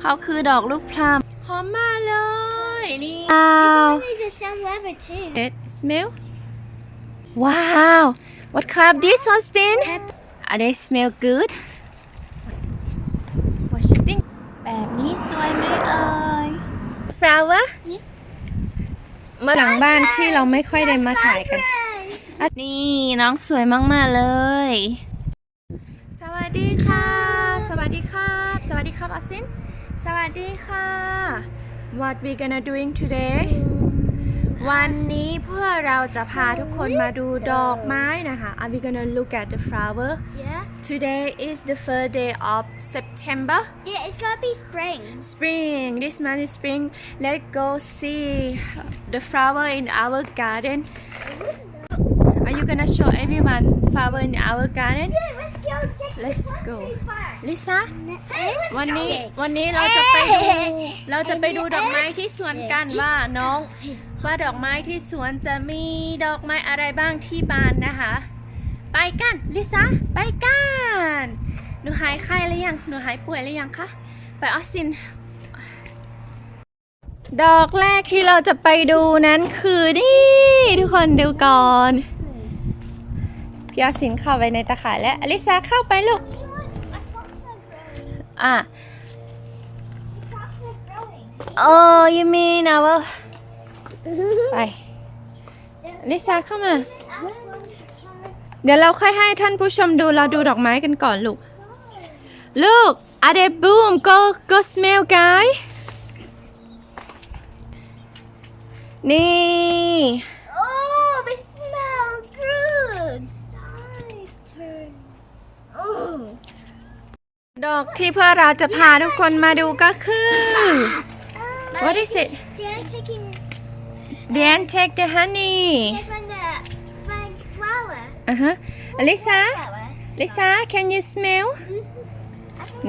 เขาคือดอกลูกพลัมหอมมากเลยนี่ว้าว i ด smell w o ว What kind of this Austin Are t h ม y s กูด What you think แบบนี้สวยไหมเอ่ย Flower มาหลังบ้านที่เราไม่ค่อยได้มาถ่ายกันนี่น้องสวยมากๆเลย สวัสดีค่ะวัสดีครับสวัสดีค่ะ What we gonna doing today วันนี้เพื่อเราจะพาทุกคนมาดูดอกไม้นะคะ Are we gonna look at the flower Yeah Today is the first day of September Yeah it's gonna be spring Spring This month is spring Let's go see the flower in our garden Are you gonna show everyone flower in our garden Yeah let's go ลิซ่าวันนี้ วันนี้เราจะไปดูเราจะไปดูดอกไม้ที่สวนกันว่าน้องว่าดอกไม้ที่สวนจะมีดอกไม้อะไรบ้างที่บานนะคะ ไปกันลิซ่าไปกันหนูหายไข้หรือยังหนูหายป่วยหรือยังคะไปออสซิน ดอกแรกที่เราจะไปดูนั้นคือนี่ทุกคนดูก่อนยาสินเข้าไปในตะข่ายและอลิซาเข้าไปลูก อ่ะ Oh, you mean our... ไปลิซาเข้ามา เดี๋ยวเราค่อยให้ท่านผู้ชมดูเราดูดอกไม้กันก่อนลูก ลูก are they boom go go smell guy นี่ดอกที่เพื่อเราจะพาทุกคนมาดูก็คือ what is it Dan take the honey uh huh Lisa Lisa can you smell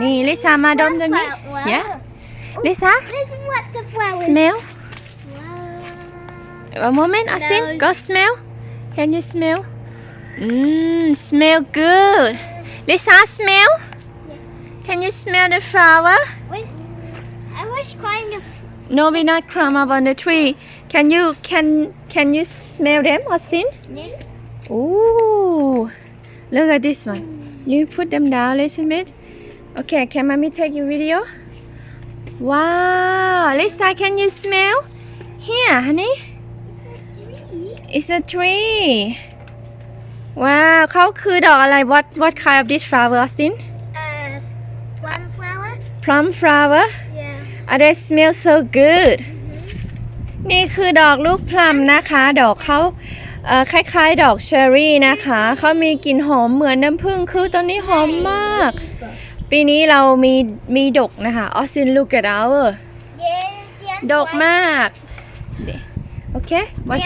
นี่ลิซามาดมตรงนี้ yeah l i s า smell one moment I think go smell can you smell mm smell good l i s า smell Can you smell the flower? I was trying to. No, we not climb up on the tree. Can you can can you smell them, Austin? Yeah. Ooh, look at this one. You put them down a little bit. Okay, can mommy take your video? Wow, Lisa, can you smell? Here, honey. It's a tree. It's a tree. Wow, เขาคือดอกอะไร What what kind of this flower, Austin? plum flower yeah oh, they smell so good นี่คือดอกลูกพลัมนะคะดอกเขาคล้ายๆดอกเชอร์รี่นะคะเขามีกลิ่นหอมเหมือนน้ำผึ้งคือตอนนี้หอมมาก ปีนี้เรามีมีดกนะคะออสซินลูกเกดาวดกมากโอเค what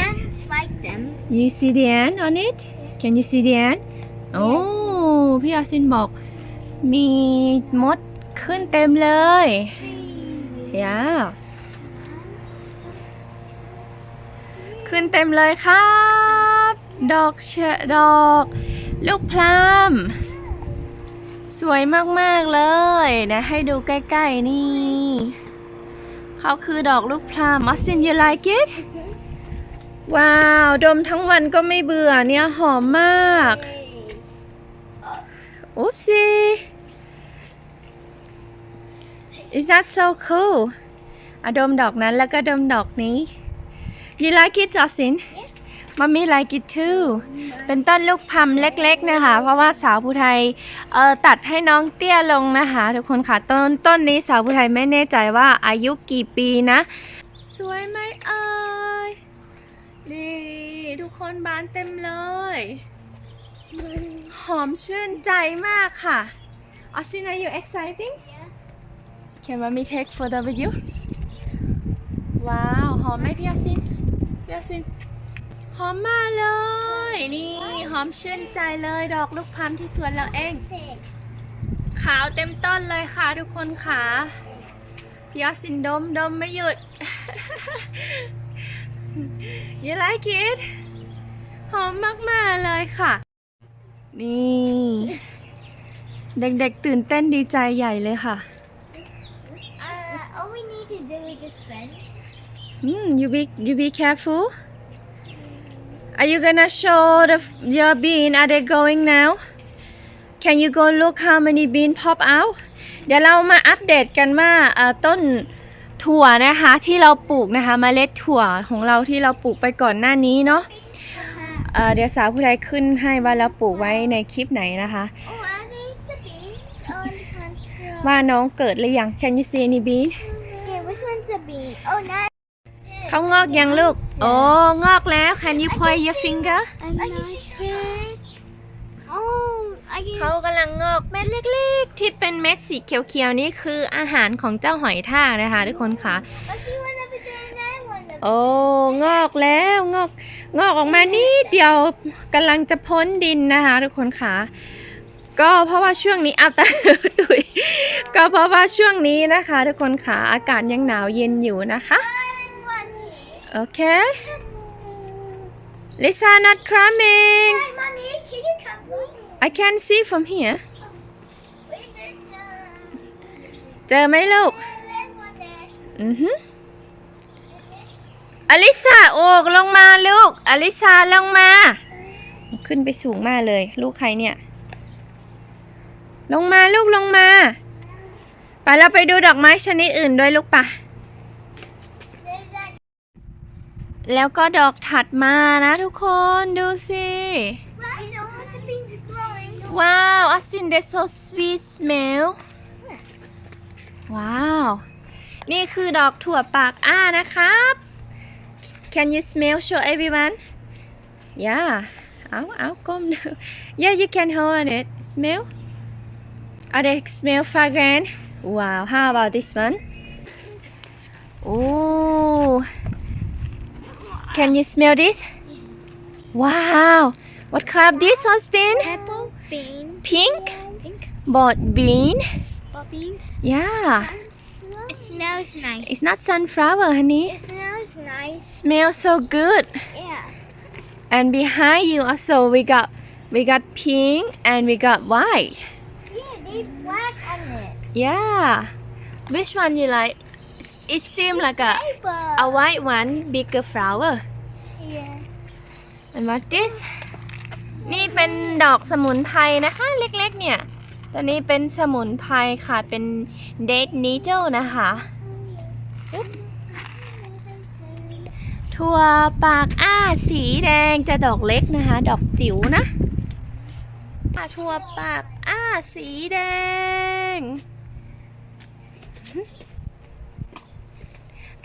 you see the end on it can you see the end โอ้พี่ออสซินบอกมีมดขึ้นเต็มเลยยาขึ้นเต็มเลยครับ ดอกเชดอก ลูกพลัมสวยมากๆเลย นะให้ดูใกล้ๆ นี่ เขาคือดอกลูกพลัมมัสซินยูไลกิตว้าว ดมทั้งวันก็ไม่เบื่อเนี่ย หอมมาก อุ๊บซี is that so cool อะดมดอกนั้นแล้วก็ดมดอกนี้ you like it Justin? มัมมี่ไลกิทูเป็นต้นลูกพัมเล็กๆ นะคะ เพราะว่าสาวผู้ไทยเอ่อตัดให้น้องเตี้ยลงนะคะทุกคนค่ะต้นต้นนี้สาวผู้ไทยไม่แน่ใจว่าอายุกี่ปีนะสวยไหมเอ่ยดีทุกคนบานเต็มเลยหอมชื่นใจมากค่ะออซิน a ยู y exciting Can mommy take photo with you? Wow, หอมไหมพี่อาซินพี่อาซิน หอมมากเลย นี่ หอมชื่นใจเลยดอกลูกพัมที่สวนเราเอง ขาวเต็มต้นเลยค่ะทุกคนค่ะพี่อาซินดมดมไม่หยุด You like it? หอมมากมกเลยค่ะ นี่ เด็กๆตื่นเต้นดีใจใหญ่เลยค่ะ Mm, you be you be careful. Are you gonna show the, your bean? Are they going now? Can you go look how many bean pop out? เดี๋ยวเรามาอัปเดตกันว่าต้นถั่วนะคะที่เราปลูกนะคะมเมล็ดถั่วของเราที่เราปลูกไปก่อนหน้านี้เนาะเดี๋ยวสาวผู้ใดขึ้นให้ว่าเราปลูกไว้ในคลิปไหนนะคะ ว่าน้องเกิดหรือยัง Can you see any bean? Yeah, which one's a bean? Oh, not. เขางอกยังลูก โอ้งอกแล้ว Can you point your finger เขากำลังงอกเม็ดเล็กๆ ที่เป็นเม็ดสีเขียวๆ นี่คืออาหารของเจ้าหอยทากนะคะทุกคนค่ะ โอ้ งอกแล้ว งอก งอกออกมานี่เดียวกำลังจะพ้นดินนะคะทุกคนค่ะ ก็เพราะว่าช่วงนี้อาแต่ตุย ก็เพราะว่าช่วงนี้นะคะทุกคนค่ะ อากาศยังหนาวเย็นอยู่นะคะ Okay. Lisa not climbing. Hi, mommy. Can you come I can see from here. เจอไหมลูก อือฮึอลิซาโอ้ลงมาลูกอลิซาลงมา ขึ้นไปสูงมากเลย ลูกใครเนี่ย ลงมาลูกลงมา ไปเราไปดูดอกไม้ชนิดอื่นด้วยลูกปะแล้วก็ดอกถัดมานะทุกคนดูสิ ว้าวอัสซินเด o sweet สเมลว้าว นี่คือดอกถั่วปากอ้า นะครับ Can you smell show everyone Yeah เอาเอาก้ม Yeah you can hold on it smell Are they smell fragrant Wow how about this one Oh Can you smell this? Yeah. Wow. What kind of this, Austin? Apple, bean. Pink? Pink. bean. Bought bean. Yeah. It smells nice. It's not sunflower, honey. It smells nice. Smells so good. Yeah. And behind you also we got we got pink and we got white. Yeah, they black on it. Yeah. Which one you like? It seems like a a white one bigger flower yeah and what this นี่เป็นดอกสมุนไพรนะคะ เล็กๆเนี่ยตัวนี้เป็นสมุนไพรค่ะ เป็นเด n น e เจลนะคะถั่วปาก อ้า สีแดง จะดอกเล็กนะคะ ดอกจิ๋วนะถั่วปาก อ้า สีแดง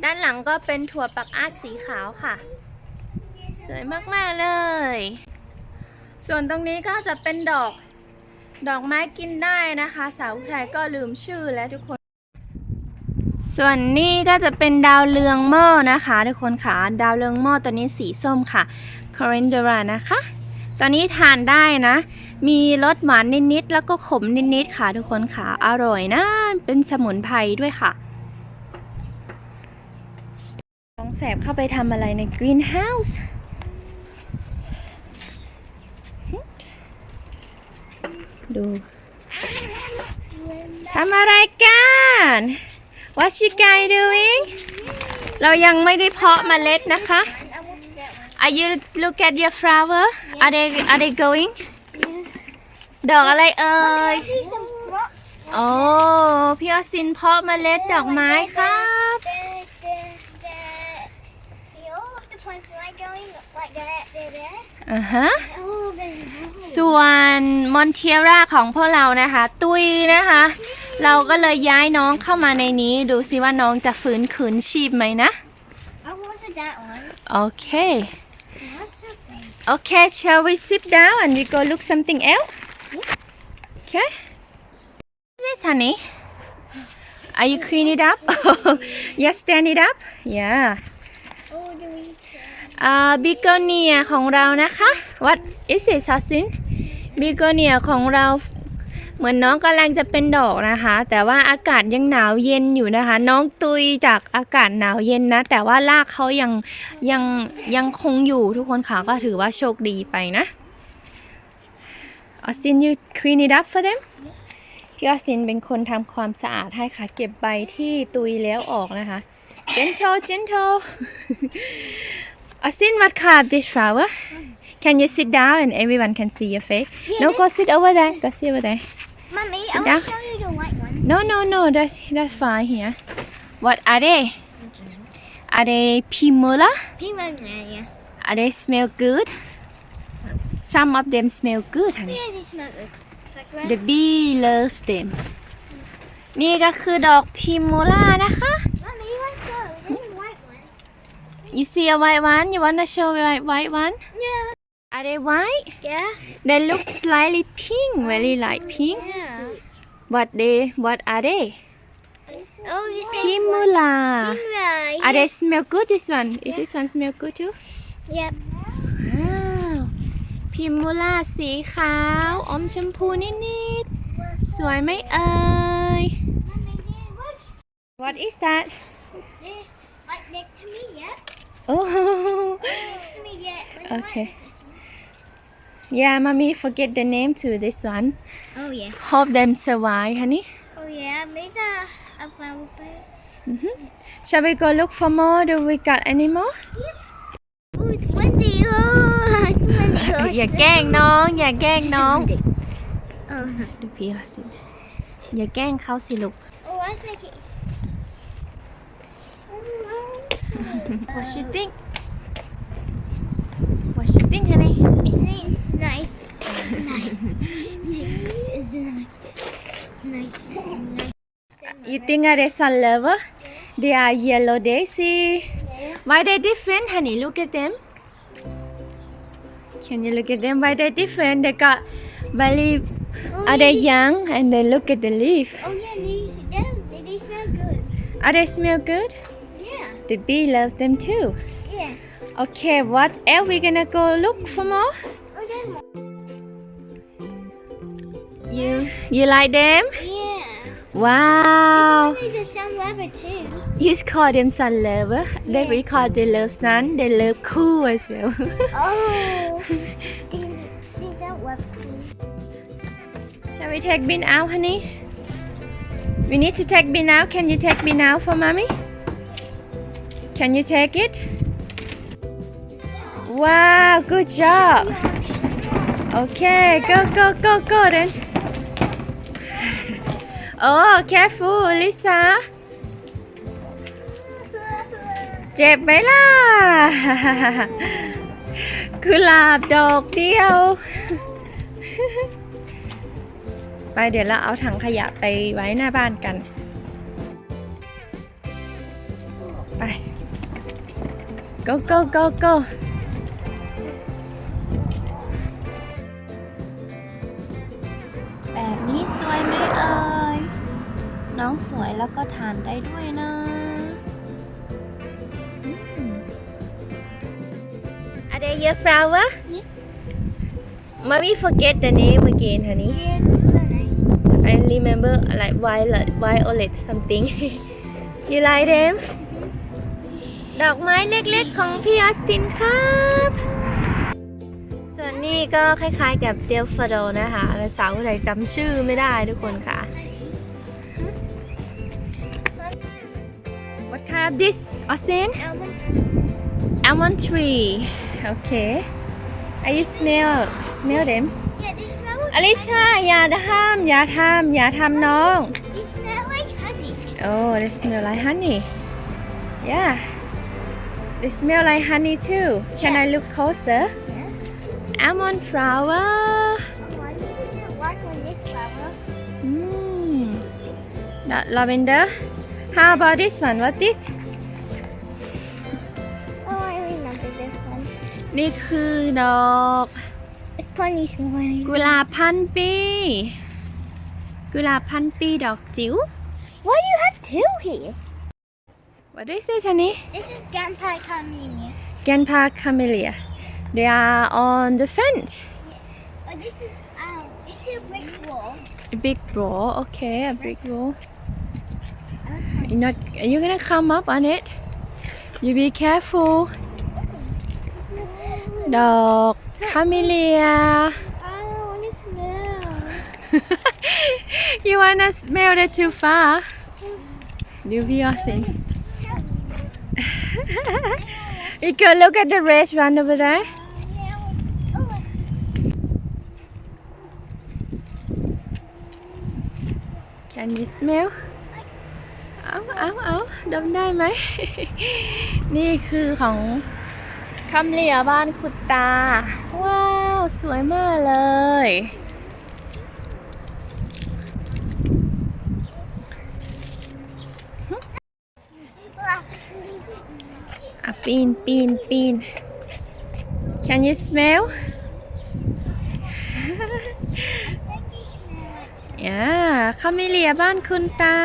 ด้านหลังก็เป็นถั่วปักอาสีขาวค่ะสวยมากๆเลย ส่วนตรงนี้ก็จะเป็นดอกดอกไม้กินได้นะคะ สาวไทยก็ลืมชื่อแล้วทุกคน ส่วนนี้ก็จะเป็นดาวเรืองหม้อนะคะ ทุกคนค่ะ ดาวเรืองหม้อตัวนี้สีส้มค่ะ c o r i n d e r a นะคะ ตอนนี้ทานได้นะ มีรสหวานนิดๆแล้วก็ขมนิดๆค่ะ ทุกคนค่ะอร่อยนะเป็นสมุนไพรด้วยค่ะแสบเข้าไปทำอะไรในกรีนเฮาส์ดู ทำอะไรกัน What you guys doing เรายังไม่ได้เพาะเมล็ดนะคะ Are you look at your flower Are they Are they going ดอกอะไรเอ่ย โอ้พี่อซินเพาะเมล็ดดอกไม้ครับอฮะส่วนมอนเทียร่าของพวกเรานะคะ ตุยนะคะ เราก็เลยย้ายน้องเข้ามาในนี้ดูซิว่าน้องจะฟื้นคืนชีพไหมนะโอเค โอเค shall we sit down and we go look something else? Okay. This, honey. Are you clean it up? yes, stand it up. Yeah. บิโกเนียของเรานะคะ what is it ซัซินบิโกเนียของเราเหมือนน้องกำลังจะเป็นดอกนะคะ แต่ว่าอากาศยังหนาวเย็นอยู่นะคะ น้องตุยจากอากาศหนาวเย็นนะ แต่ว่ารากเขายังยังยังคงอยู่ทุกคนค่ะก็ถือว่าโชคดีไปนะ a อ s ิ i n you clean it up for them พี่ออสินเป็นคนทำความสะอาดให้ค่ะเก็บใบที่ตุยแล้วออกนะคะ gentle gentle Austin, what kind of this flower? Can you sit down and everyone can see your face? Yeah, no, go sit over there. Go sit over there. Mommy, sit I down. want to show you the white one. No, no, no. That's that's fine here. What are they? Are they pimola? Pimola, yeah. Are they smell good? Some of them smell good, honey. Yeah, they smell good. The bee loves them. นี่ก็คือดอกพิมโมล่านะคะ You see a white one? You wanna show a white one? Yeah. Are they white? Yeah. They look slightly pink, very light pink. Yeah. What they? What are they? Oh, this Pimula. Pimula. Are they smell good? This one. Is yeah. this one smell good too? Yep. Wow. Pimula สีขาวอมชมพูนิดๆสวยไหมเอ่ย What is that? Like next to me, yep. Oh. okay. Yeah, mommy forget the name to this one. Oh yeah. Hope them survive, honey. Oh yeah, make a, a flower Mm -hmm. Shall we go look for more? Do we got any more? Yes. Oh, it's windy. Oh, it's windy. Oh, อย่าแกล้งน้องอย่าแกล้งน้องดูพี่เขาสิอย่าแกล้งเขาสิลูก Oh, what's making what you think? What you think, honey? It's nice. Nice. nice. It's nice. Nice. Nice. You think are they sun lover? They are yellow daisy. Why they different, honey? Look at them. Can you look at them? Why they different? They got very. Oh, are they young? And then look at the leaf. Oh yeah, they, they, they smell good. Are they smell good? The bee love them too? Yeah. Okay, what are we gonna go look for more? You you like them? Yeah. Wow. He's sun lover too. You call them sun lover. Yeah. They we call they love sun. They love cool as well. oh. They, don't love cool. Shall we take Bin out, honey? We need to take Bin out. Can you take Bin out for mommy? Can you take it? Wow, good job. Okay, go, go, go, go then. Oh, careful, Lisa. เจ็บไหมล่ะคือลาบดอกเดียว ไปเดี๋ยวเราเอาถังขยะไปไว้หน้าบ้านกันไป go go go go แบบนี้สวยไหมเอ่ยน้องสวยแล้วก็ทานได้ด้วยนะอะไรเยอะฟลาวะ Mommy forget the name again honey I remember like violet violet something you like them ดอกไม้เล็กๆของพี่ออสตินครับ ส่วนนี้ก็คล้ายๆ กับเดลฟาโดนะคะแต่สาวไหนจำชื่อไม่ได้ทุกคนค่ะ What kind of this a s t i n Almond tree Okay Are you smell smell them Alisa อย่าทำอย่าทำอย่าทำน้องโอ้ h i s smell like honey. ่ e a h h It smells like honey too. Can I look closer? Yes. Almond flower. Why d o you not work on this flower? Mm. m Not lavender. How about this one? What this? Oh, I remember this one. นี่คือดอก It's p r o b y smelling. กุหลาบพันปี กุหลาบพันปีดอกจิ๋ว Why do you have two here? What is this, honey? This is Ganpa camellia. Ganpa camellia. They are on the fence. Yeah. Oh, this is um, this is a big wall. A big wall, okay, a big wall. Okay. You're not. Are you gonna come up on it? You be careful. Dog camellia. you wanna smell it too far? you be awesome. you can look at the r e s t r u n over there. Can you smell? เอาเอาเอาดมได้ไหมนี่คือของคำเหลียบ้านคุณตา ว้าว สวยมากเลยปีนปีนปีน Can you smell yeah คาเมเลียบ้านคุณตา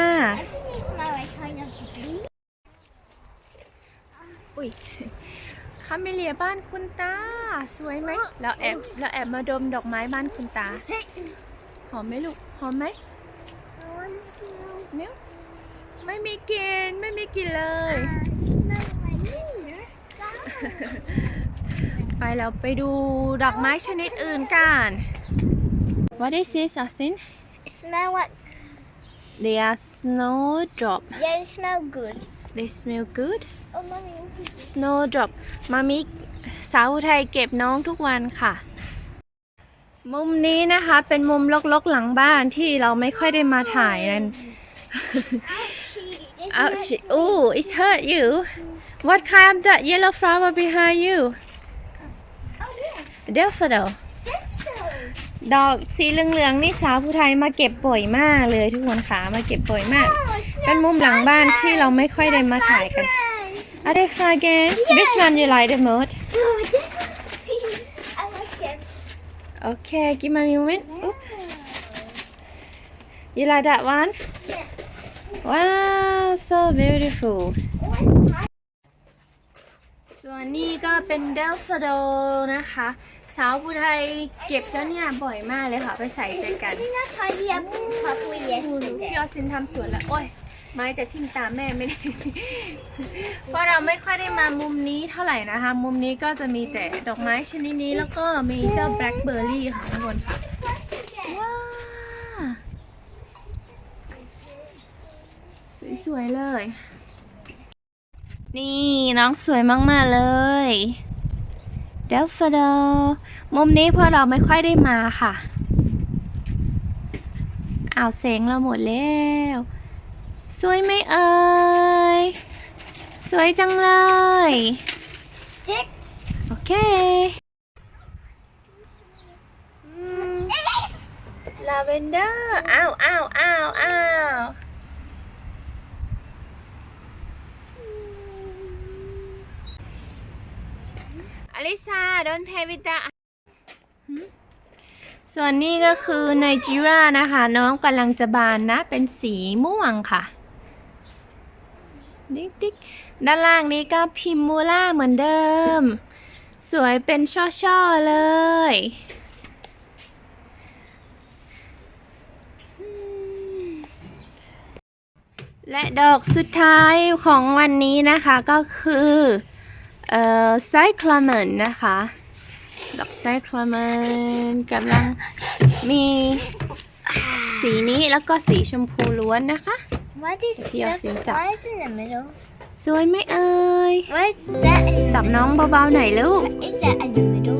อุ้ยคาเมเลียบ้านคุณตาสวยไหมเราแอบเราแอบมาดมดอกไม้บ้านคุณตาหอมไหมลูกหอมไหมไม่มีกลิ่นไม่มีกลิ่นเลยไปแล้วไปดูดอกไม้ชนิดอื่นกัน What is this Asin It smell what? They are snowdrop Yeah it smell good They smell good Oh mommy Snowdrop Mommy, สาวไทยเก็บน้องทุกวันค่ะ มุมนี้นะคะ เป็นมุมลกๆหลังบ้านที่เราไม่ค่อยได้มาถ่ายนั่น Ouchie! Ooh, it hurt you. What kind of that yellow flower behind you? Oh, yeah. Daffodil. l ดอกสีเหลืองๆนี่สาวผู้ไทยมาเก็บป่อยมากเลยทุกคนค่ะมาเก็บป่อยมาก เป็นมุมหลังบ้านที่เราไม่ค่อยได้มาถ่ายกัน อะไรค e y f ก a g r a n t Which one you like the most? Okay, give me a moment. Oop. You like that one? Wow, so beautiful. นี่ก็เป็นเดลฟโดนะคะสาวผู้ไทยเก็บเจ้าเนี่ย บ่อยมากเลยค่ะ ไปใส่ใจกันนี่นะายเยียบขอปุยเย็นพี่ออสินทำสวนแล้ว โอ้ยไม้จะทิ้งตามแม่ไม่ได้ เพราะเราไม่ค่อยได้มามุมนี้เท่าไหร่นะคะ มุมนี้ก็จะมีแต่ดอกไม้ชนิดนี้แล้วก็มีเจ้าแบล็คเบอร์รี่ค่ะทุกคนค่ะว้า สวยๆเลยนี่น้องสวยมาก ๆ เลยเดฟฟดอมุมนี้พวกเราไม่ค่อยได้มาค่ะอ้าวเสียงเราหมดแล้ว สวยไหมเอ่ยสวยจังเลยโอเคลาเวนเดอร์อ้าวอ้าวอ้าวอ้าวอลิซา โดนเพวิตา ส่วนนี้ก็คือไนจีร่านะคะ น้องกำลังจะบานนะ เป็นสีม่วงค่ะ ดิ๊กดิ๊กด้านล่างนี้ก็พิมมูล่าเหมือนเดิม สวยเป็นช่อ ๆ เลย และดอกสุดท้ายของวันนี้นะคะก็คือเอ่อ ไซคลามันนะคะดอกไซคลามันกำลังมี สีนี้แล้วก็สีชมพูล้วนนะคะ What is สีจั w h is in the middle? สวยไหมเอ่ยจับน้องเบาๆหน่อยลูก